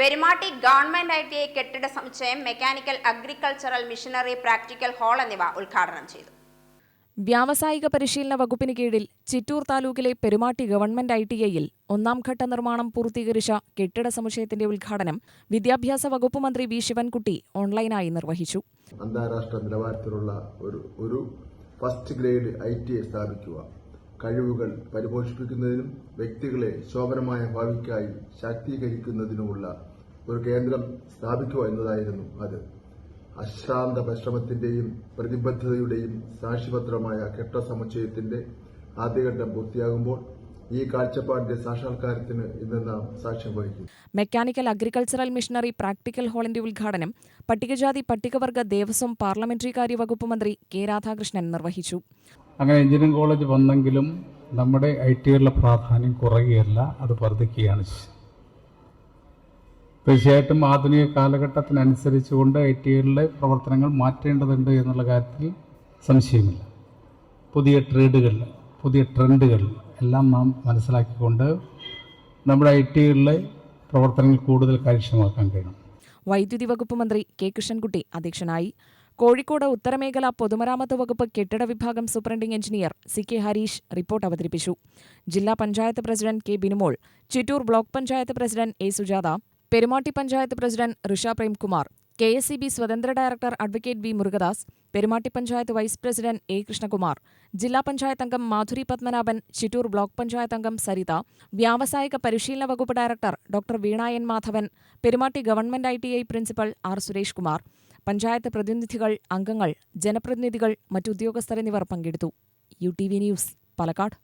Perumatti government I T I കെട്ടിട സമുച്ചയം mechanical agricultural machinery practical hall എന്നിവ ഉദ്ഘാടനം ചെയ്തു. വ്യാവസായിക പരിശീലന വകുപ്പിന് കീഴിൽ ചിറ്റൂർ താലൂക്കിലെ പെരുമാട്ടി ഗവൺമെന്റ് ഐ ടി ഐയിൽ ഒന്നാം ഘട്ട നിർമ്മാണം പൂർത്തീകരിച്ച കെട്ടിട സമുച്ചയത്തിന്റെ ഉദ്ഘാടനം വിദ്യാഭ്യാസ വകുപ്പ് മന്ത്രി വി ശിവൻകുട്ടി ഓൺലൈനായി നിർവഹിച്ചു. അന്താരാഷ്ട്ര നിലവാരത്തിലുള്ള ഒരു ഒരു first grade I T I സ്ഥാപിക്കുക. കഴിവുകൾ പരിപോഷിപ്പിക്കുന്നതിനും വ്യക്തികളെ ശോഭനമായ ഭാവിക്കായി ശാക്തീകരിക്കുന്നതിനുമുള്ള ഒരു കേന്ദ്രം സ്ഥാപിക്കുക എന്നതായിരുന്നു അത്. അശ്രാന്ത പരിശ്രമത്തിന്റെയും പ്രതിബദ്ധതയുടെയും സാക്ഷിപത്രമായ കെട്ട സമുച്ചയത്തിന്റെ ആദ്യഘട്ടം പൂർത്തിയാകുമ്പോൾ ഈ കാഴ്ചപ്പാടിന്റെ സാക്ഷാത്കാരത്തിന് ഇന്ന് നാം സാക്ഷ്യം വഹിക്കും മെക്കാനിക്കൽ അഗ്രികൾച്ചറൽ മിഷനറി പ്രാക്ടിക്കൽ ഹാളിന്റെ ഉദ്ഘാടനം പട്ടികജാതി പട്ടികവർഗ ദേവസ്വം പാർലമെന്ററി കാര്യ വകുപ്പ് മന്ത്രി കെ രാധാകൃഷ്ണൻ നിർവഹിച്ചു. അങ്ങനെ എഞ്ചിനീയറിംഗ് കോളേജ് വന്നെങ്കിലും നമ്മുടെ ഐ ടികളുടെ പ്രാധാന്യം കുറയുകയല്ല അത് വർദ്ധിക്കുകയാണ്. തീർച്ചയായിട്ടും ആധുനിക കാലഘട്ടത്തിനനുസരിച്ചുകൊണ്ട് ഐ ടികളുടെ പ്രവർത്തനങ്ങൾ മാറ്റേണ്ടതുണ്ട് എന്നുള്ള കാര്യത്തിൽ സംശയമില്ല. പുതിയ ട്രേഡുകൾ പുതിയ ട്രെൻഡുകൾ എല്ലാം നാം മനസ്സിലാക്കിക്കൊണ്ട് നമ്മുടെ ഐ ടികളിലെ പ്രവർത്തനങ്ങൾ കൂടുതൽ കാര്യക്ഷമമാക്കാൻ കഴിയണം. വൈദ്യുതി വകുപ്പ് മന്ത്രി കെ കൃഷ്ണൻകുട്ടി അധ്യക്ഷനായി. കോഴിക്കോട് ഉത്തരമേഖല പൊതുമരാമത്ത് വകുപ്പ് കെട്ടിട വിഭാഗം superintending engineer C K Harish report അവതരിപ്പിച്ചു. ജില്ലാ panchayat president K Binumol Chittur block panchayat president A Sujatha Perumatti panchayat president Risha Premkumar K S C B സ്വതന്ത്ര director advocate B Murugadas Perumatti panchayat vice president A Krishnakumar ജില്ലാ പഞ്ചായത്ത് അംഗം Madhuri Padmanabhan Chittur block panchayat അംഗം സരിത വ്യാവസായിക പരിശീലന വകുപ്പ് director doctor Veena N Madhavan Perumatti government I T I principal R Suresh Kumar panchayat പ്രതിനിധികൾ അംഗങ്ങൾ ജനപ്രതിനിധികൾ മറ്റുദ്യോഗസ്ഥർ എന്നിവർ പങ്കെടുത്തു. U T V news Palakkad.